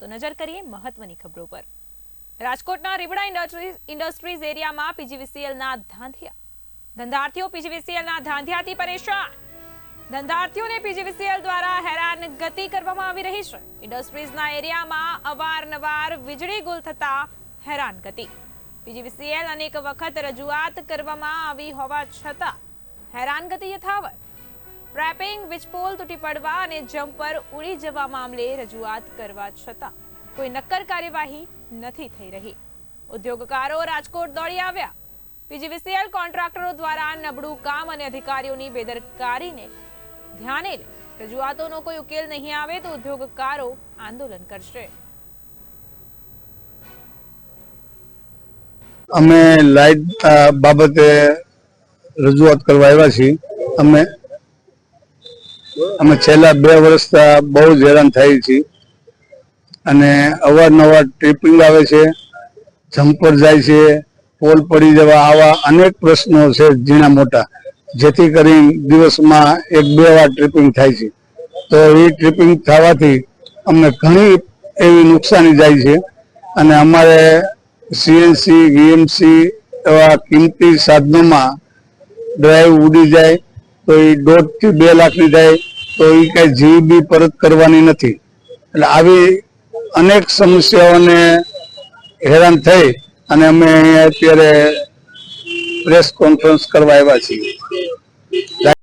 તો નજર કરીએ મહત્વની ખબરો પર. રાજકોટના રીબડા ઇન્ડસ્ટ્રીઝ એરિયામાં પીજીવીસીએલના ધાંધિયા, ધંધાર્થીઓ પીજીવીસીએલના ધાંધિયાથી પરેશાન. ધંધાર્થીઓને પીજીવીસીએલ દ્વારા હેરાનગતિ કરવામાં આવી રહી છે. ઇન્ડસ્ટ્રીઝના એરિયામાં અવારનવાર વીજળી ગુલ થતા હેરાન ગતિ પીજીવીસીએલ અનેક વખત રજૂઆત કરવામાં આવી હોવા છતાં હેરાનગતિ યથાવત. ટ્રેપિંગ વીજપોલ તૂટી પડવા અને જમ્પર ઉડી જવા મામલે રજૂઆત કરવા છતાં કોઈ નક્કર કાર્યવાહી નથી થઈ રહી. ઉદ્યોગકારો રાજકોટ દોડી આવ્યા. પીજીવીસીએલ કોન્ટ્રાક્ટરો દ્વારા નબળું કામ અને અધિકારીઓની બેદરકારીને ધ્યાને લઈ રજૂઆતોનો કોઈ ઉકેલ નહીં આવે તો ઉદ્યોગકારો આંદોલન કરશે. અમે લાઇટ બાબતે રજૂઆત કરવા આવ્યા છીએ. અમે અમે છેલ્લા બે વર્ષથી બહુ જ હેરાન થઈ છીએ. અને અવારનવાર ટ્રિપિંગ આવે છે જમ્પર જાય છે, પોલ પડી જવા, આવા અનેક પ્રશ્નો છે ઝીણા મોટા, જેથી કરી દિવસમાં એક બે વાર ટ્રિપિંગ થાય છે. તો એ ટ્રિપિંગ થવાથી અમને ઘણી એવી નુકસાની જાય છે. અને અમારે સીએનસી, વીએમસી એવા કિંમતી સાધનોમાં ડ્રાઈવ ઉડી જાય તો એ દોઢથી બે લાખની થાય તો એ કઈ જીવ બી પરત કરવાની નથી. એટલે આવી અનેક સમસ્યાઓને હેરાન થઈ અને અમે અત્યારે પ્રેસ કોન્ફરન્સ કરવા આવ્યા છીએ.